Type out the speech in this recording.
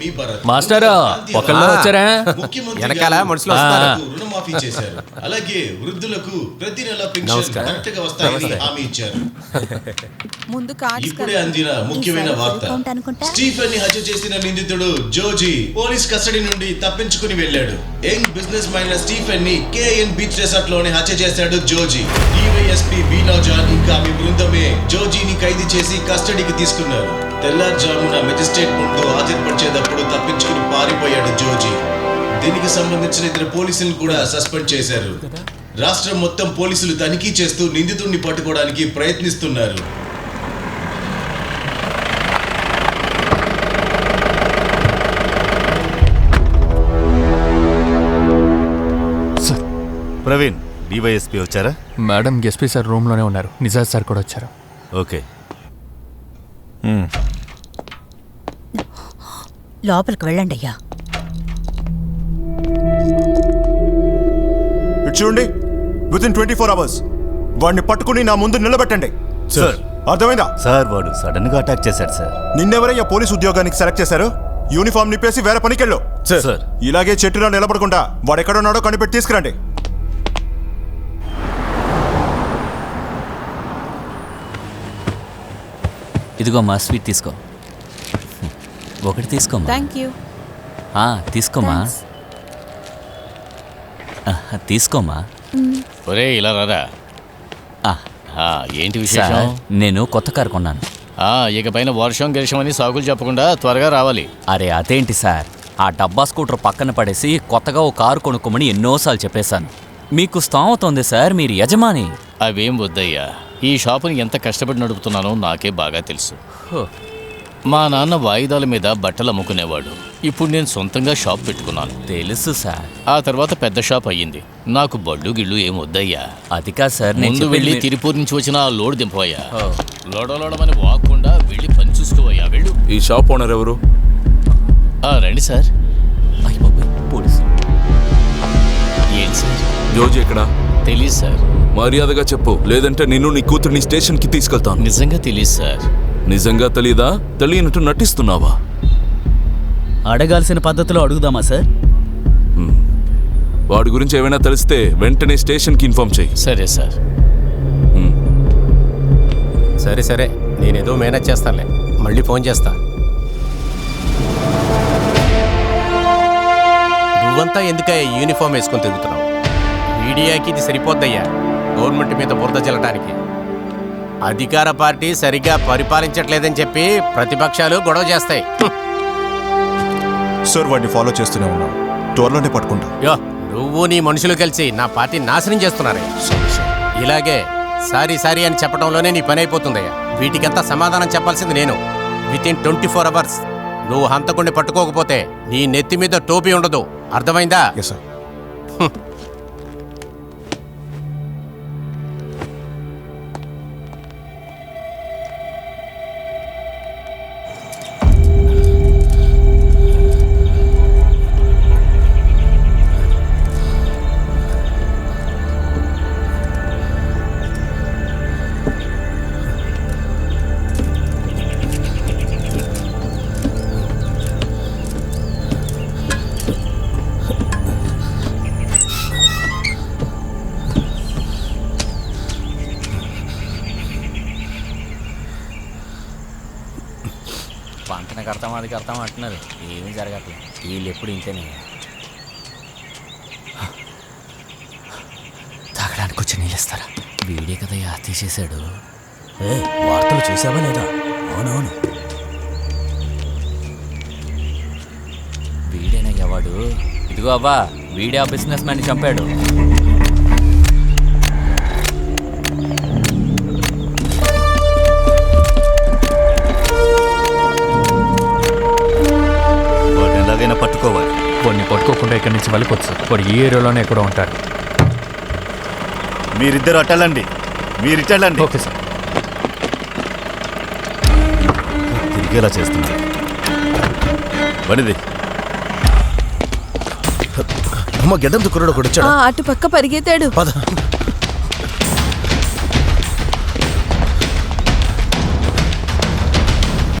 మీ భరత్ మాస్టారు, ఒకళ్ళు వచ్చారా? ముఖ్యమంత్రి వెనకాల మనుషులు రుణమాఫీ చేశారు. అలాగే వృద్ధులకు ప్రతి నెల పెన్షన్ కరెక్ట్గా వస్తాయని హామీ ఇచ్చారు. ముందు కార్డ్స్ ఇప్పుడే అందిన ముఖ్యమైన వార్త. స్టీఫెన్ని హత్య చేసిన నిందితుడు జోజీ పోలీస్ కస్టడీ నుండి తప్పించుకుని వెళ్ళాడు. యంగ్ బిజినెస్ మైన్ స్టీఫెన్ని కేఎన్ బీచ్ రిసార్ట్లోనే హత్య చేశాడు జోజీ. డివైఎస్పీ బీనాజాన్ ఇంకా మీ బృందమే జోజీని ఖైదు చేసి కస్టడీకి తీసుకున్నారు. తెల్లారుజామున మెజిస్ట్రేట్ ముందు పారిపోయాడు జోజీ. దీనికి సంబంధించిన ఇద్దరు పోలీసులను కూడా సస్పెండ్ చేశారు. రాష్ట్రం మొత్తం పోలీసులు తనిఖీ చేస్తూ నిందితుడిని పట్టుకోవడానికి ప్రయత్నిస్తున్నారు. ప్రవీణ్ డివైఎస్పీ వచ్చారా? మేడం ఎస్పీ సార్ రూమ్లోనే ఉన్నారు. నిజాజ్ సార్ కూడా వచ్చారు. ఓకే. లోపలికి వెళ్ళండి అయ్యా. ఇటు చూడండి within twenty four hours వాడిని పట్టుకుని నా ముందు నిలబెట్టండి. సార్ అర్థమైందా? సార్ వాడు సడన్గా అటాక్ చేశాడు సార్ నిన్నెవరయ్యా పోలీస్ ఉద్యోగానికి సెలెక్ట్ చేశారు? యూనిఫామ్ నిప్పేసి వేరే పనికెళ్ళు. సార్ ఇలాగే చెట్టులో నిలబడకుండా వాడు ఎక్కడున్నాడో కనిపెట్టి తీసుకురండి. ఇదిగోమ్మా స్వీట్ తీసుకో. ఒకటి తీసుకోమ్మా. థ్యాంక్ యూ ఆ, తీసుకోమ్మా. ఆహా, తీసుకోమ్మా. ఒరే ఇలా రారా ఆ, ఆ, ఏంటి సార్ విశేషం నేను కొత్త కారు కొన్నాను. ఆ, ఇక పైన వర్షం గిరిషం అని సాకులు చెప్పకుండా త్వరగా రావాలి. అరే అదేంటి సార్? ఆ డబ్బా స్కూటర్ పక్కన పడేసి కొత్తగా ఓ కారు కొనుక్కోమని ఎన్నోసార్లు చెప్పేశాను. మీకు స్తోమత ఉంది సార్ మీరు యజమాని. అవేం వద్దయ్యా? ఈ షాపుని ఎంత కష్టపడి నడుపుతున్నానో నాకే బాగా తెలుసు. హో, మా నాన్న వాయిదాల మీద బట్టలు అమ్ముకునేవాడు. ఇప్పుడు నేను సొంతంగా షాప్ పెట్టుకున్నాను. తెలుసు సార్. ఆ తర్వాత పెద్ద షాప్ అయ్యింది. నాకు బళ్ళు గిళ్ళు ఏం వద్దయ్యా. అది కాదు సార్ నేను ముందు వెళ్ళి తిరుపూర్ నుంచి వచ్చిన ఆ లోడ్ దింపవయ్యా. ఓ. లోడలోడమని వాక్కుండా వెళ్ళి పని చూసుకోవయ్యా. వెళ్ళు. ఈ షాప్ ఓనర్ ఎవరు? ఆ, రండి సార్. అయ్ బాబోయ్, పోలీసు. ఏంటి సార్? జోజి ఎక్కడ? తెలీదు సార్. మర్యాదగా చెప్పు. లేదంటే నిన్ను నీ కూతుర్ని స్టేషన్కి తీసుకెళ్తాను. నిజంగా తెలీదు సార్. నిజంగా తెలీదా? తెలియనట్టు నటిస్తున్నావా? అడగాల్సిన పద్ధతిలో అడుగుదామా సార్? వాడి గురించి ఏమైనా తెలిస్తే వెంటనే స్టేషన్కి ఇన్ఫార్మ్ చేయి. సరే సార్. సరే సరే. నేనేదో మేనేజ్ చేస్తానులే. మళ్ళీ ఫోన్ చేస్తా. నువ్వంతా ఎందుకయ్యా యూనిఫామ్ వేసుకొని తిరుగుతున్నావు? మీడియాకి ఇది సరిపోద్దయ్యా. గవర్నమెంట్ మీద బురద చల్లటానికి అధికార పార్టీ సరిగ్గా పరిపాలించట్లేదని చెప్పి ప్రతిపక్షాలు గొడవ చేస్తాయి. సార్ వాడిని ఫాలో చేస్తూనే ఉన్నాం. త్వరలోనే పట్టుకుంటాం. యో నువ్వు నీ మనుషులు కలిసి నా పార్టీ నాశనం చేస్తున్నారే. ఇలాగే సారీ సారీ అని చెప్పడంలోనే నీ పని అయిపోతుందయ్యా. వీటికంతా సమాధానం చెప్పాల్సింది నేను. Within twenty four hours నువ్వు హంతకుణ్ణి పట్టుకోకపోతే నీ నెత్తి మీద టోపీ ఉండదు. అర్థమైందా? ఎస్ సార్ పంటని కడతాం అది కడతాం అంటున్నారు. ఏమీ జరగట్లేదు వీళ్ళు ఎప్పుడు ఇంతేనే. తాగడానికి వచ్చి నీళ్ళు ఇస్తారా? వీడే కదయ్యా తీసేశాడు వార్తలు చూసావా లేదా? అవునవును. వీడేనయ్యా వాడు ఇదిగో అవ్వా వీడే ఆ బిజినెస్ మ్యాన్ చంపాడు. వెళ్ళిపోవచ్చు వాడు ఈ ఏరియాలోనే ఎక్కడో ఉంటాడు. మీరిద్దరు అట్టెళ్ళండి మీరిట్టెళ్ళండి ఓకే సార్. తిరిగేలా చేస్తున్నారు. బండిది అమ్మ గెడ్డంతో కుర్రాడు ఒకడు ఆ, అటు పక్క పరిగెత్తాడు. పద.